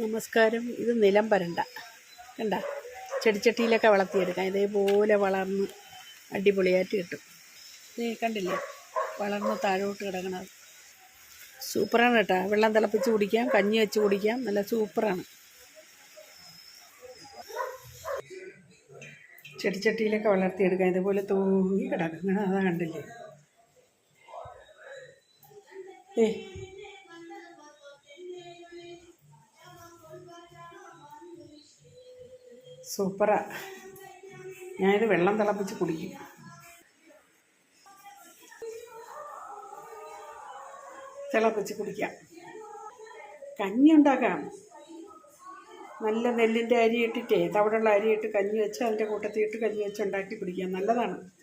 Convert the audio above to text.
നമസ്കാരം. ഇത് നിലം പരണ്ട. കണ്ട? ചെടിച്ചട്ടിയിലൊക്കെ വളർത്തിയെടുക്കാം. ഇതേപോലെ വളർന്ന് അടിപൊളിയായിട്ട് കിട്ടും. ഇത് കണ്ടില്ലേ? വളർന്ന് താഴോട്ട് കിടക്കണത് സൂപ്പറാണ് കേട്ടോ. വെള്ളം തിളപ്പിച്ച് കുടിക്കാം. കഞ്ഞി വെച്ച് കുടിക്കാം. നല്ല സൂപ്പറാണ്. ചെടിച്ചട്ടിയിലൊക്കെ വളർത്തിയെടുക്കാം. ഇതേപോലെ തൂങ്ങി കിടക്കണം അതാ കണ്ടില്ലേ? ഏ സൂപ്പറാ. ഞാനിത് വെള്ളം തിളപ്പിച്ച് കുടിക്കും. തിളപ്പിച്ച് കുടിക്കാം. കഞ്ഞി ഉണ്ടാക്കാം. നല്ല നെല്ലിന്റെ അരി ഇട്ടിട്ടേ തവിടുള്ള അരി ഇട്ട് കഞ്ഞി വെച്ച് അതിന്റെ കൂട്ടത്തിൽ ഇട്ട് കഞ്ഞി വെച്ച് ഉണ്ടാക്കി കുടിക്കാം. നല്ലതാണ്.